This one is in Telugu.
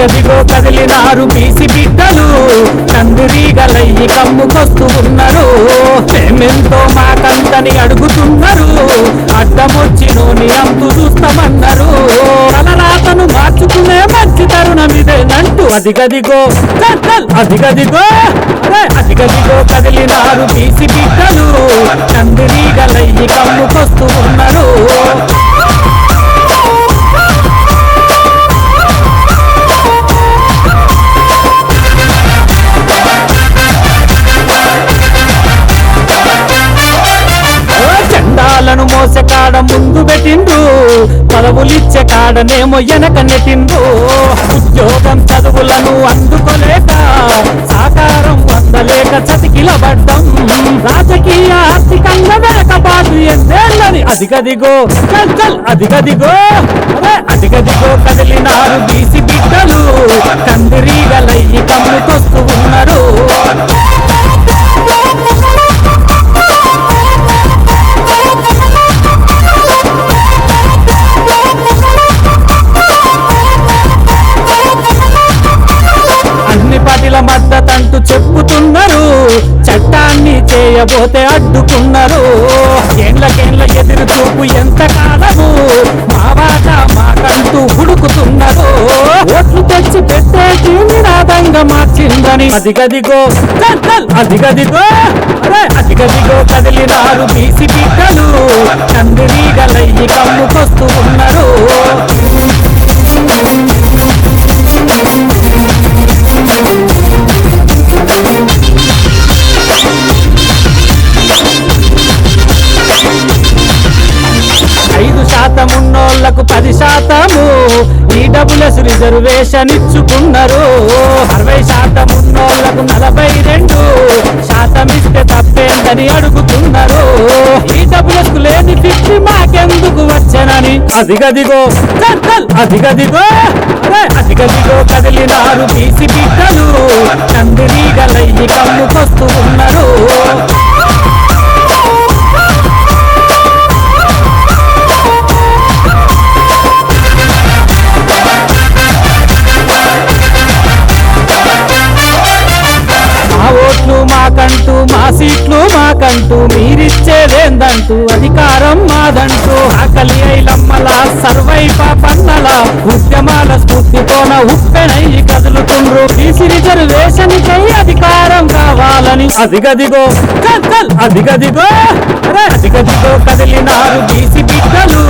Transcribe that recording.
గదిగో కదిలినారు బీసి బిడ్డలు. కందిరీగలయ్యి కమ్ముకొస్తూ ఉన్నారు మేమెంతో మాకంతని అడుగుతున్నారు. అడ్డమొచ్చి నోని అంతు చూస్తామన్నారు. తలరాతను మార్చుకునే మంచి తరుణం ఇదేనంటూ అదిగదిగో చల్ చల్ అదిగదిగో అరే అదిగదిగో కదిలినారు బీసి బిడ్డలు. కందిరీగలయ్యి కమ్ముకొస్తూ ఉన్నారు చండాలను మోసే కాడ ముందు పెట్టిండు పదవులిచ్చే కాడనేమో వెనక నెట్టిండు ఉద్యోగం చదువులను అందుకోలేక సాకారం పొందలేక చతికిల పడ్డం రాజకీయ ఆర్థికంగా వెనకబాటు ఎందేళ్ళని అదిగదిగో చల్ చల్ అదిగదిగో అదిగదిగో కదిలినారు బీసీ బిడ్డలు. కందిరీగలయ్యి కమ్ముకొస్తూ మద్దతంటూ చెప్పుతున్నారు. చట్టాన్ని చేయబోతే అడ్డుకున్నారు. ఏండ్లకేండ్ల ఎదురు చూపు ఎంత కాలము మా బాట మాకంటూ హుడుకుతున్నారు ఓట్లు తెచ్చి పెట్టేటి నినాదంగా మార్చిందని అదిగదిగో అదిగదిగో అది అదిగదిగో కదిలినారు బీసి బిడ్డలు. కందిరీగలయ్యి కమ్ముకొస్తూ ఉన్నారు. చేస్తాము. శాతము ఈడబ్ల్యూఎస్ రిజర్వేషన్ ఇచ్చుకున్నారు. అరవై శాతం ఉన్నోళ్ళకు నలభై రెండు. శాతం ఇస్తే తప్పేందని అడుగుతున్నారు. ఈడబ్ల్యూఎస్ లేని ఫిఫ్టీ మాకెందుకు వచ్చనని. అదిగదిగో. అదిగదిగో. అదిగదిగో కదిలినారు బీసి బిడ్డలు. చందిరీగలయ్యి కమ్ముకొస్తూ ఉన్నారు. మాకంటూ మీరిచ్చేదేందంటూ అధికారం మాదంటూ ఆకలి ఐలమ్మల సర్వైప పన్నల ఉద్యమాల స్ఫూర్తితోన ఉప్పెనై కదులుతుండ్రు. బీసీ రిజర్వేషన్ కై అధికారం కావాలని. అదిగదిగో అదిగదిగో అదిగదిగో కదిలినారు బీసీ బిడ్డలు.